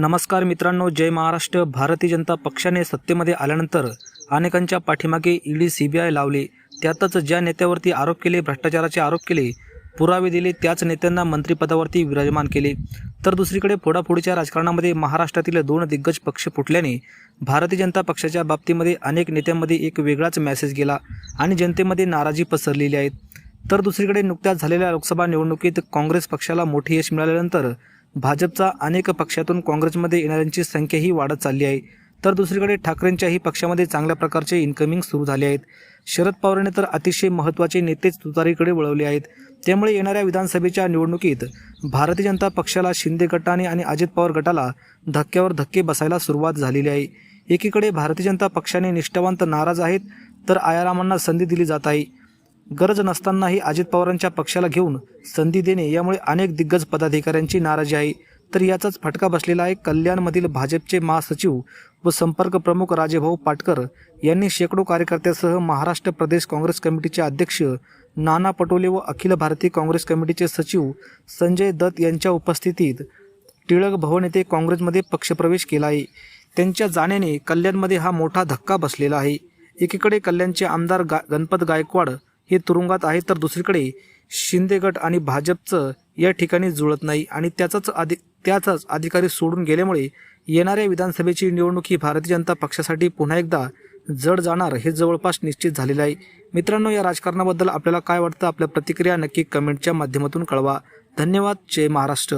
नमस्कार मित्रांनो जय महाराष्ट्र. भारतीय जनता पक्षाने सत्तेमध्ये आल्यानंतर अनेकांच्या पाठीमागे ईडी आय लावले. त्यातच ज्या नेत्यावरती आरोप केले भ्रष्टाचाराचे आरोप केले पुरावे दिले त्याच नेत्यांना मंत्रिपदावरती विराजमान केले. तर दुसरीकडे फोडाफोडीच्या राजकारणामध्ये महाराष्ट्रातील दोन दिग्गज पक्ष फुटल्याने भारतीय जनता पक्षाच्या बाबतीमध्ये अनेक नेत्यांमध्ये एक वेगळाच मेसेज गेला आणि जनतेमध्ये नाराजी पसरलेली आहे. तर दुसरीकडे नुकत्याच झालेल्या लोकसभा निवडणुकीत काँग्रेस पक्षाला मोठे यश मिळाल्यानंतर भाजपचा अनेक पक्षातून काँग्रेसमध्ये येणाऱ्यांची संख्याही वाढत चालली आहे. तर दुसरीकडे ठाकरेंच्याही पक्षामध्ये चांगल्या प्रकारचे इन्कमिंग सुरू झाले आहेत. शरद पवारांनी तर अतिशय महत्त्वाचे नेतेच तुतारीकडे वळवले आहेत. त्यामुळे येणाऱ्या विधानसभेच्या निवडणुकीत भारतीय जनता पक्षाला शिंदे गटाने आणि अजित पवार गटाला धक्क्यावर धक्के बसायला सुरुवात झालेली आहे. एकीकडे भारतीय जनता पक्षाने निष्ठावंत नाराज आहेत तर आयारामांना संधी दिली जात आहे. गरज नसतानाही अजित पवारांच्या पक्षाला घेऊन संधी देणे यामुळे अनेक दिग्गज पदाधिकाऱ्यांची नाराजी आहे. तर याचाच फटका बसलेला आहे कल्याणमधील भाजपचे महासचिव व संपर्क प्रमुख राजेभाऊ पाटकर यांनी शेकडो कार्यकर्त्यासह महाराष्ट्र प्रदेश काँग्रेस कमिटीचे अध्यक्ष नाना पटोले व अखिल भारतीय काँग्रेस कमिटीचे सचिव संजय दत्त यांच्या उपस्थितीत टिळक भवन येथे काँग्रेसमध्ये पक्षप्रवेश केला आहे. त्यांच्या जाण्याने कल्याणमध्ये हा मोठा धक्का बसलेला आहे. एकीकडे कल्याणचे आमदार गा गणपत गायकवाड हे तुरुंगात आहे तर दुसरीकडे शिंदे गट आणि भाजपचं या ठिकाणी जुळत नाही आणि त्याचाच अधि त्याचाच अधिकारी सोडून गेल्यामुळे येणाऱ्या विधानसभेची निवडणूक ही भारतीय जनता पक्षासाठी पुन्हा एकदा जड जाणार हे जवळपास निश्चित झालेलं आहे. मित्रांनो या राजकारणाबद्दल आपल्याला काय वाटतं? आपल्या प्रतिक्रिया नक्की कमेंटच्या माध्यमातून कळवा. धन्यवाद. जय महाराष्ट्र.